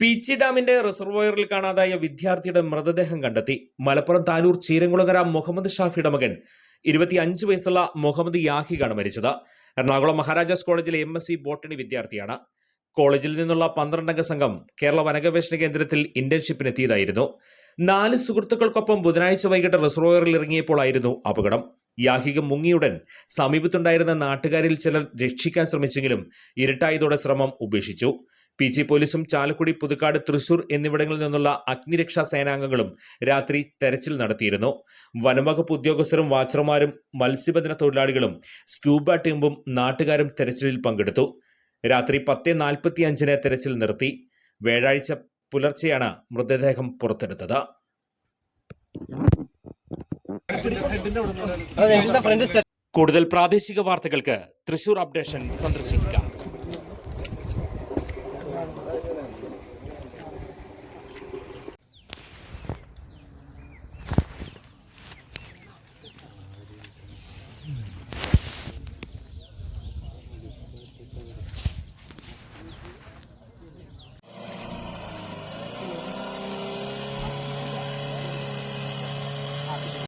പീച്ചി ഡാമിന്റെ റിസർവോയറിൽ കാണാതായ വിദ്യാർത്ഥിയുടെ മൃതദേഹം കണ്ടെത്തി. മലപ്പുറം താനൂർ ചീരങ്കുളങ്ങര മുഹമ്മദ് ഷാഫിയുടെ മകൻ ഇരുപത്തിയഞ്ച് വയസ്സുള്ള മുഹമ്മദ് യാഹിഖാണ് മരിച്ചത്. എറണാകുളം മഹാരാജാസ് കോളേജിലെ എം എസ് സി ബോട്ടണി വിദ്യാർത്ഥിയാണ്. കോളേജിൽ നിന്നുള്ള പന്ത്രണ്ടംഗ സംഘം കേരള വനഗവേഷണ കേന്ദ്രത്തിൽ ഇന്റേൺഷിപ്പിനെത്തിയതായിരുന്നു. നാല് സുഹൃത്തുക്കൾക്കൊപ്പം ബുധനാഴ്ച വൈകിട്ട് റിസർവോയറിൽ ഇറങ്ങിയപ്പോഴായിരുന്നു അപകടം. യാഹിക മുങ്ങിയുടൻ സമീപത്തുണ്ടായിരുന്ന നാട്ടുകാരിൽ ചിലർ രക്ഷിക്കാൻ ശ്രമിച്ചെങ്കിലും ഇരുട്ടായതോടെ ശ്രമം ഉപേക്ഷിച്ചു. പി ജി പോലീസും ചാലക്കുടി പുതുക്കാട് തൃശൂർ എന്നിവിടങ്ങളിൽ നിന്നുള്ള അഗ്നിരക്ഷാ സേനാംഗങ്ങളും രാത്രി തെരച്ചിൽ നടത്തിയിരുന്നു. വനംവകുപ്പ് ഉദ്യോഗസ്ഥരും വാച്ചർമാരും മത്സ്യബന്ധന തൊഴിലാളികളും സ്ക്യൂബ ടീമും നാട്ടുകാരും തെരച്ചിലിൽ പങ്കെടുത്തു. രാത്രി പത്ത് നാൽപ്പത്തി അഞ്ചിന് തെരച്ചിൽ നിർത്തി. വ്യാഴാഴ്ച പുലർച്ചെയാണ് മൃതദേഹം പുറത്തെടുത്തത്. കൂടുതൽ പ്രാദേശിക വാർത്തകൾക്ക് തൃശൂർ അപ്ഡേഷൻ സന്ദർശിക്കുക.